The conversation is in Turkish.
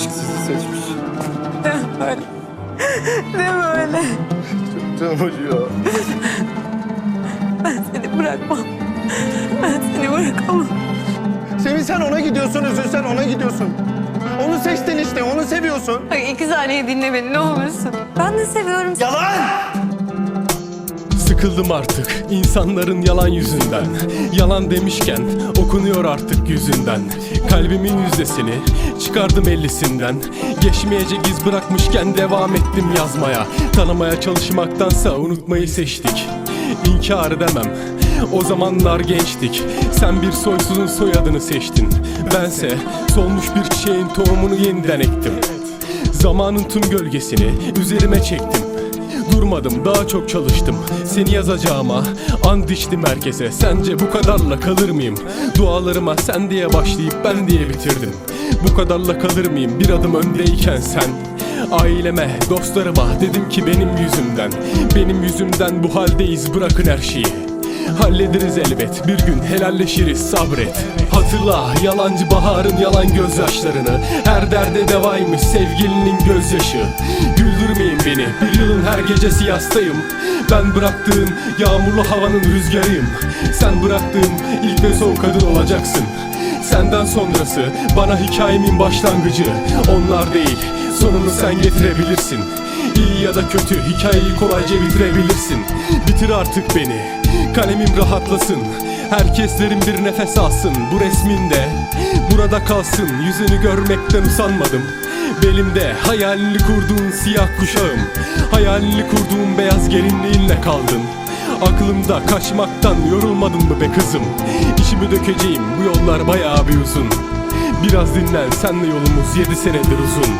aşk sizi seçmiş. Değil böyle. Değil böyle. Çok canım. Ben seni bırakmam. Ben seni bırakamam. Semih sen ona gidiyorsun, üzülsen ona gidiyorsun. Onu seçtin işte, onu seviyorsun. Ay iki saniye dinle beni ne olursun. Ben de seviyorum seni. Yalan! Sıkıldım artık insanların yalan yüzünden. Yalan demişken okunuyor artık yüzünden. Kalbimin yüzdesini çıkardım ellisinden. Geçmeyecek iz bırakmışken devam ettim yazmaya. Tanımaya çalışmaktansa unutmayı seçtik. İnkar edemem. O zamanlar gençtik. Sen bir soysuzun soyadını seçtin. Bense solmuş bir çiçeğin tohumunu yeniden ektim. Zamanın tüm gölgesini üzerime çektim Durmadım daha çok çalıştım. Seni yazacağıma and içtim herkese. Sence bu kadarla kalır mıyım? Dualarıma sen diye başlayıp ben diye bitirdim. Bu kadarla kalır mıyım? Bir adım öndeyken sen? Aileme, dostlarıma dedim ki benim yüzümden. Benim yüzümden bu haldeyiz bırakın her şeyi. Hallederiz elbet bir gün helalleşiriz sabret. Hatırla yalancı baharın yalan gözyaşlarını. Her derde devaymış sevgilinin gözyaşı. Güldürmeyin beni. Bir yılın her gecesi yastayım. Ben bıraktığım yağmurlu havanın rüzgarıyım. Sen bıraktığım ilk ve son kadın olacaksın. Senden sonrası bana hikayemin başlangıcı. Onlar değil sonunu sen getirebilirsin. İyi ya da kötü hikayeyi kolayca bitirebilirsin. Bitir artık beni. Kalemim rahatlasın. Herkeslerin bir nefes alsın. Bu resminde Burada kalsın. Yüzünü görmekten usanmadım Belimde. Hayalini kurduğun siyah kuşağım. Hayalini kurduğun beyaz gelinliğinle kaldın. Aklımda kaçmaktan yorulmadın mı be kızım? İçimi dökeceğim bu yollar bayağı bir uzun. Biraz dinlen senle yolumuz yedi senedir uzun